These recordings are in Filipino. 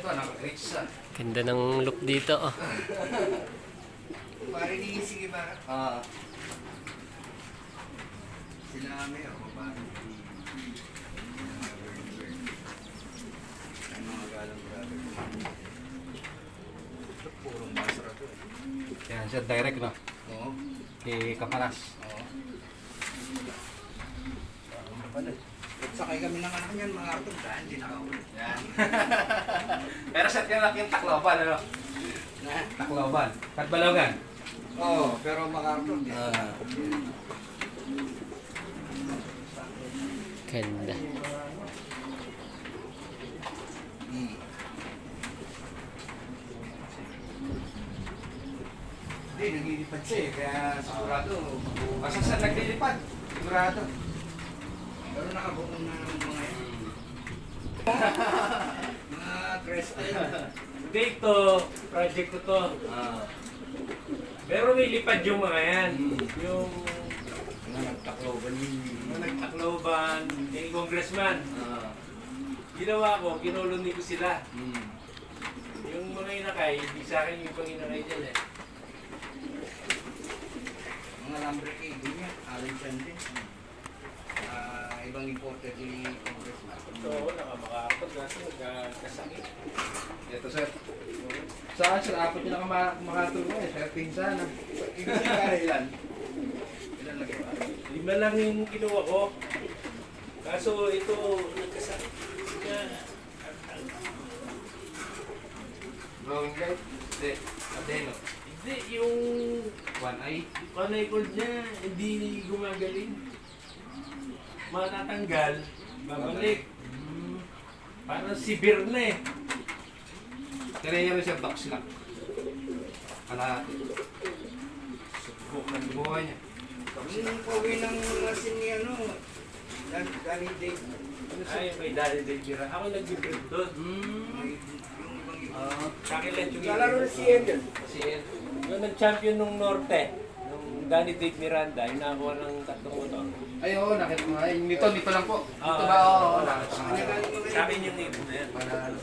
Ito, naka-grits sa. Ganda ng look dito. Oh. Pare ni sige ba? Ah. Sila kami ako pa. Ang mga galang brother. Purong basra to. eh. Yan siya, direct no? Oo. Kay Kapanas. Oo. Ano pala? At sakay kami ng anak niyan, mga artog, dahil hindi nakaulit. Yan. Pero tinalak yung Tacloban, ano? Na? Tacloban. Katbalogan. Oo, pero mga artog, di. Ah. Ganda. Hmm. Hindi, naglilipad siya eh, kaya sigurado. Basta sa naglilipad. Sigurado. Pero nakabuong na ng mga yan. Hindi ito, project ko to. Ah. Pero may lipad yung mga yan. Yung Mga nagtakloban yun. mga nagtakloban, yung congressman. Ah. Ginawa ko, kinuluni ko sila. Hmm. Yung mga inakay, hindi sa akin yung pang inakay dyan eh. Mga lambre cable niya, Allen Chan din. Ah, ibang imported ni Congressman. So, nakamakapag kasi nagkasakit. Ito sir. Saan sir? Apat yung nakama- makatulong eh. Sir, pinsan. Ibig sabihin ilan? Ilan lagi ba? Lima lang yung kinuha ko. Kaso ito, nagkasakit. Kaya, Drawing light. Hindi. Adeno. hindi, yung One eye. panay ko niya, hindi gumagaling. Matatanggal, babalik. Parang sibir na eh. Kaya rin siya box lock. Kalahati. Subukan mo. Buhay niya. Yung pauwi ng masin ni ano. Ano siya? Ay, may dali din tira. Ako nag-build doon. Yung ibang ibang. Ah. Kakilan yung Lalaro na si Eden. Si Ed. Yung nag-champion nung Norte, nung Danny Dave Miranda, yung nakakuha ng tatlong motor. Ay, oo, nakita ko nga. Yung Nito, nito lang po. Ah, ba? Oo, oo, nakita ko Sa nga. kanya galing mga Sa akin yung name na yan. Panalo.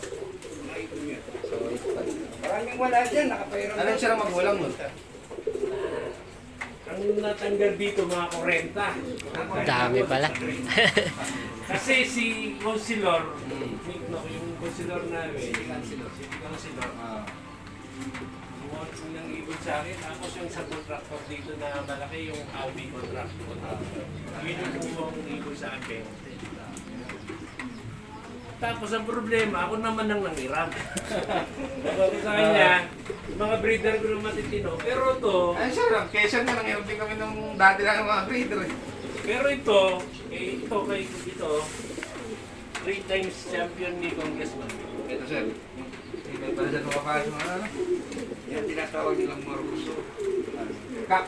Maraming wala dyan, nakapairam. Alam siya ng magulang nun. Ang natanggal dito, mga 40. Dami pala. Kasi si Consilor, no, yung Consilor namin, City Councilor. si Consilor, Ah. Yung nang ibon sa akin, tapos yung sa contractor dito na malaki yung Audi contractor. Yun yung kumuha ng ibon sa akin. Tapos ang problema, ako naman ang nangiram. Ko sa kanya, mga breeder ko ng matitino, pero to, Ay, sir, kesa nga nangyayari din kami nung dati lang ng mga breeder eh. pero ito, eh, ito kay ito, three times champion ni Congressman. Ito, sir. Hindi pala lumapasok ng ano. Yan, tinatawag nilang Maruso. Kak.